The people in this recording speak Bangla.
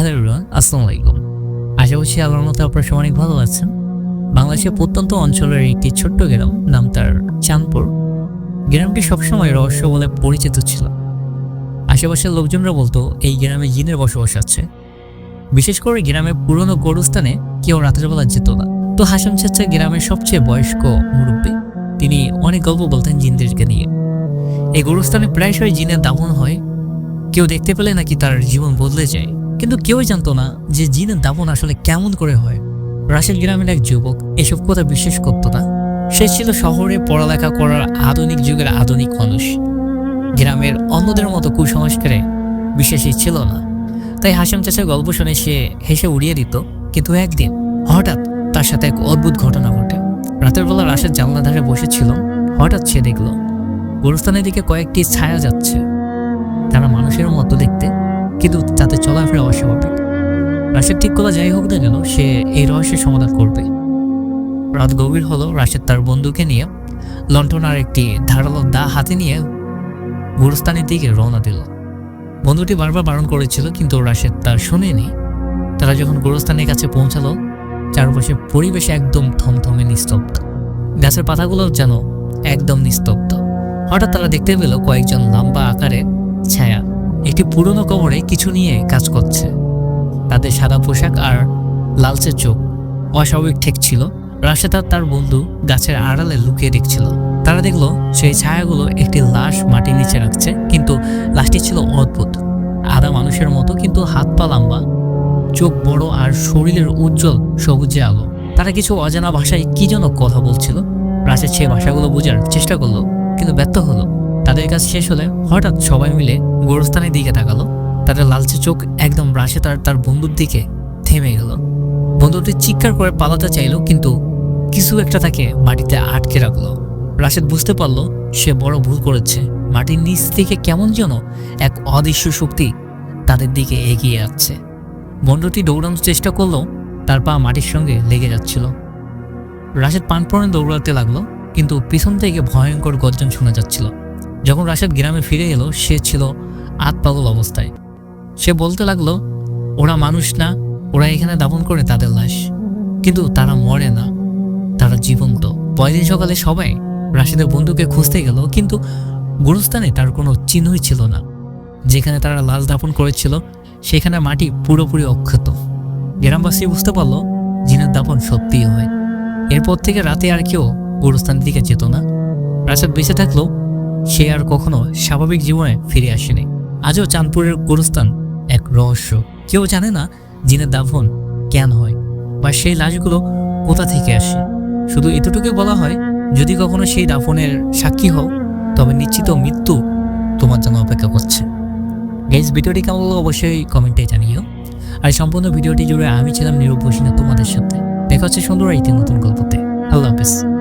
হ্যালো এভরিওয়ান আসসালামু আলাইকুম আশা করছি আল্লাহর মতো আপনারা সবাই অনেক ভালো আছেন। বাংলাদেশের প্রত্যন্ত অঞ্চলের একটি ছোট্ট গ্রাম, নাম তার চাঁদপুর। গ্রামটি সবসময় রহস্য বলে পরিচিত ছিল। আশেপাশের লোকজনরা বলতো, এই গ্রামে জিনের বসবাস আছে। বিশেষ করে গ্রামের পুরনো গরুস্থানে কেউ রাতের বেলা যেত না। তো হাসান চাচা গ্রামের সবচেয়ে বয়স্ক মুরব্বী, তিনি অনেক গল্প বলতেন জিনদেরকে নিয়ে। এই গরুস্থানে প্রায়শই জিনের দামন হয়। কেউ দেখতে পেলে নাকি তার জীবন বদলে যায়। কিন্তু কেউই জানতো না যে জিনের দাপন আসলে কেমন করে হয়। রাশেদ গ্রামের এক যুবক এসব কথা বিশ্বাস করতো না। সে ছিল শহরে পড়ালেখা করার আধুনিক যুগের আধুনিক মানুষ। গ্রামের অন্যদের মতো কুসংস্কারে বিশ্বাসী ছিল না। তাই হাসান চাচার গল্প শুনে সে হেসে উড়িয়ে দিত। কিন্তু একদিন হঠাৎ তার সাথে এক অদ্ভুত ঘটনা ঘটে। রাতের বেলা রাশেদ জানলা ধারে বসেছিল। হঠাৎ সে দেখল, গোরস্থানের দিকে কয়েকটি ছায়া যাচ্ছে। তারা মানুষের মতো দেখতে, কিন্তু তাতে চলাফেরা অস্বাভাবিক। রাশেদ ঠিক করা যাই হোক না কেন, সে এই রহস্যের সমাধান করবে। রাত গভীর হলো, রাশেদ তার বন্ধুকে নিয়ে লন্ঠন আর একটি ধারালো দা হাতে নিয়ে গুরুস্থানের দিকে রওনা দিল। বন্ধুটি বারবার বারণ করেছিল, কিন্তু রাশেদ তার শোনেনি। তারা যখন গুরুস্থানের কাছে পৌঁছালো চারপাশে পরিবেশ একদম থমথমে নিস্তব্ধ। গাছের পাতাগুলো যেন একদম নিস্তব্ধ। হঠাৎ তারা দেখতে পেল কয়েকজন লম্বা আকারে ছায়া। একটি পুরনো কবরে কিছু নিয়ে কাজ করছে। তাদের সাদা পোশাক আর লালচে চোখ অস্বাভাবিক ঠেকছিল রাশেদ তার বন্ধু গাছের আড়ালে লুকিয়ে দেখছিল। তারা দেখল সেই ছায়াগুলো একটি লাশ মাটির নিচে রাখছে, কিন্তু লাশটি ছিল অদ্ভুত। আধা মানুষের মতো, কিন্তু হাত পা লম্বা, চোখ বড় আর শরীরের উজ্জ্বল সবুজে আলো। তারা কিছু অজানা ভাষায় কি যেন কথা বলছিল। রাশেদ সেই ভাষাগুলো বোঝার চেষ্টা করল, কিন্তু ব্যর্থ হলো। তাদের কাজ শেষ হলে হঠাৎ সবাই মিলে গোরস্থানের দিকে তাকালো। তাদের লালচে চোখ একদম রাশেদ আর তার বন্ধুর দিকে থেমে গেল। বন্ধুটি চিৎকার করে পালাতে চাইলো, কিন্তু কিছু একটা তাকে মাটিতে আটকে রাখল। রাশেদ বুঝতে পারল সে বড় ভুল করেছে। মাটির নিচ থেকে কেমন যেন এক অদৃশ্য শক্তি তাদের দিকে এগিয়ে যাচ্ছে। বন্ধুটি দৌড়ানোর চেষ্টা করলেও তার পা মাটির সঙ্গে লেগে যাচ্ছিল। রাশেদ পানপড়ে দৌড়াতে লাগল, কিন্তু পিছন থেকে ভয়ঙ্কর গর্জন শোনা যাচ্ছিল। যখন রাশেদ গ্রামে ফিরে এলো, সে ছিল আত পাগল অবস্থায়। সে বলতে লাগল, ওরা মানুষ না, ওরা এখানে দাপন করে তাদের লাশ। কিন্তু তারা মরে না, তারা জীবন্ত। পয়দিন সকালে সবাই রাশেদের বন্ধুকে খুঁজতে গেল, কিন্তু গুরুস্থানে তার কোনো চিহ্নই ছিল না। যেখানে তারা লাশ দাপন করেছিল, সেখানে মাটি পুরোপুরি অক্ষত। গ্রামবাসী বুঝতে পারল, জিনের দাপন সত্যিই হয়। এরপর থেকে রাতে আর কেউ গুরুস্থানের দিকে যেত না। রাশেদ বেঁচে থাকলেও সে আর কখনো স্বাভাবিক জীবনে ফিরে আসেনি। আজও চাঁদপুরের গুরুস্থান এক রহস্য। কেউ জানে না জিনের দাফন কেন হয় বা সেই লাশগুলো কোথা থেকে আসে। শুধু এতটুকু বলা হয়, যদি কখনো সেই দাফনের সাক্ষী হও, তবে নিশ্চিত মৃত্যু তোমার জন্য অপেক্ষা করছে। গাইজ ভিডিওটি কেমন হলো অবশ্যই কমেন্টে জানিও। আর সম্পূর্ণ ভিডিওটি জুড়ে আমি ছিলাম নিরূপ তোমাদের সাথে। দেখা হচ্ছে সুন্দর একটি নতুন গল্পতে। আল্লাহ হাফেজ।